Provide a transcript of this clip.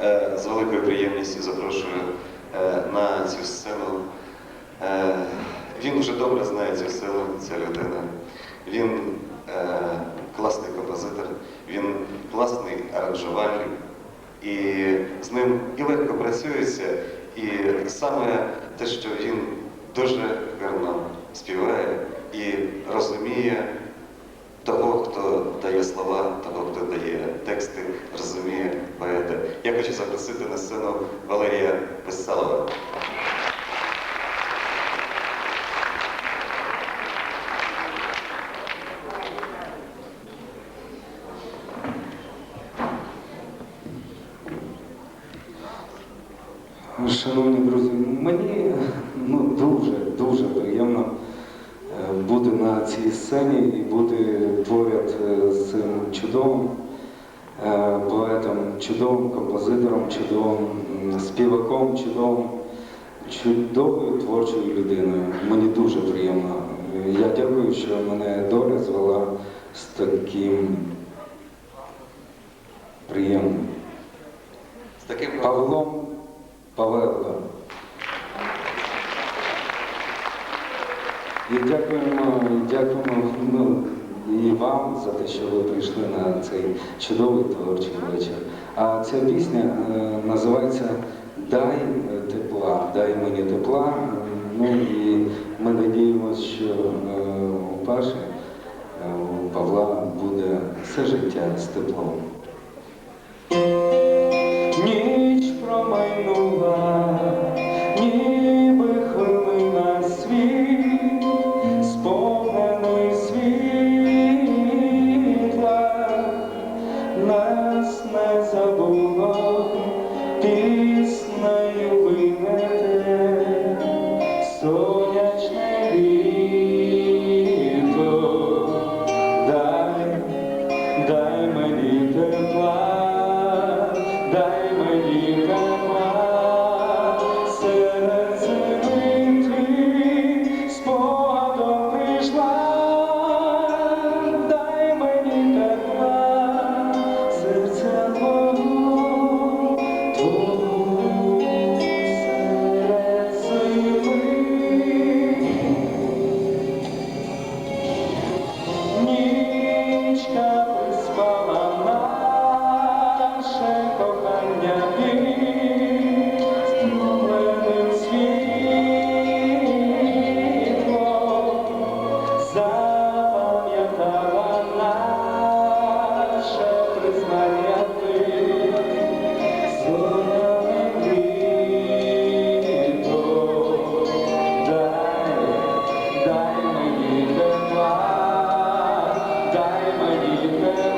е, з великою приємністю запрошую е, на цю сцену. Е, Він вже добре знає цю сцену, ця людина. Він класний композитор, він класний аранжувальник, і з ним і легко працюється, і саме те, що він дуже гарно співає і розуміє того, хто дає слова, того, хто дає тексти, розуміє. Я хочу запросити на сцену Валерія Писалова. Шановні друзі, мені ну, дуже, дуже приємно е, бути на цій сцені і бути поряд е, з цим чудовим поетом, чудовим композитором, чудовим співаком, чудовим, чудовою творчою людиною. Мені дуже приємно. Е, Я дякую, що мене доля звела з таким приємним З таким Павлом Павелко. І дякуємо, і дякуємо ну, і вам за те, що ви прийшли на цей чудовий творчий вечір. А ця пісня е, називається Дай е, тепла, дай мені тепла. Ну і ми надіємося, що е, у Паші, е, у Павла буде все життя з теплом. Дай